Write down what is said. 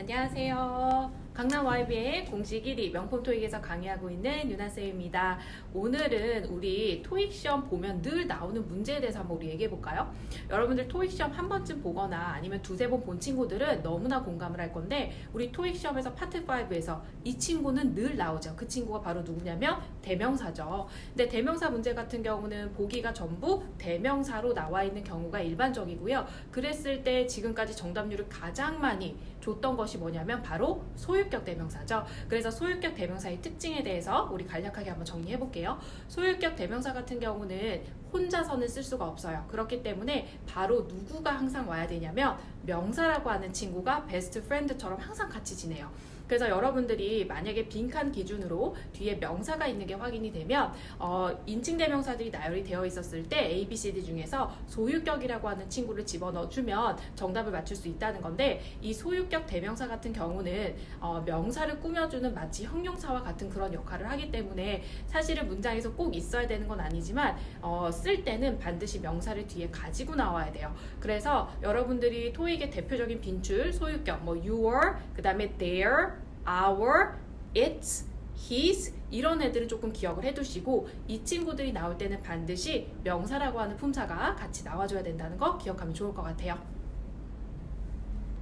안녕하세요. 강남 YB의 공식 1위 명품 토익에서 강의하고 있는 유나쌤입니다. 오늘은 우리 토익 시험 보면 늘 나오는 문제에 대해서 한번 우리 얘기해 볼까요? 여러분들 토익 시험 한 번쯤 보거나 아니면 두세 번 본 친구들은 너무나 공감을 할 건데 우리 토익 시험에서 파트 5에서 이 친구는 늘 나오죠. 그 친구가 바로 누구냐면 대명사죠. 근데 대명사 문제 같은 경우는 보기가 전부 대명사로 나와 있는 경우가 일반적이고요. 그랬을 때 지금까지 정답률을 가장 많이 줬던 것이 뭐냐면 바로 소유 격 대명사죠. 그래서 소유격 대명사의 특징에 대해서 우리 간략하게 한번 정리해 볼게요. 소유격 대명사 같은 경우는 혼자서는 쓸 수가 없어요. 그렇기 때문에 바로 누구가 항상 와야 되냐면 명사라고 하는 친구가 베스트 프렌드처럼 항상 같이 지내요. 그래서 여러분들이 만약에 빈칸 기준으로 뒤에 명사가 있는 게 확인이 되면 어, 인칭 대명사들이 나열이 되어 있었을 때 A, B, C, D 중에서 소유격이라고 하는 친구를 집어넣어주면 정답을 맞출 수 있다는 건데 이 소유격 대명사 같은 경우는 어, 명사를 꾸며주는 마치 형용사와 같은 그런 역할을 하기 때문에 사실은 문장에서 꼭 있어야 되는 건 아니지만 어, 쓸 때는 반드시 명사를 뒤에 가지고 나와야 돼요. 그래서 여러분들이 토익의 대표적인 빈출 소유격 뭐 your 그 다음에 their our, its, his 이런 애들은 조금 기억을 해두시고 이 친구들이 나올 때는 반드시 명사라고 하는 품사가 같이 나와줘야 된다는 거 기억하면 좋을 것 같아요.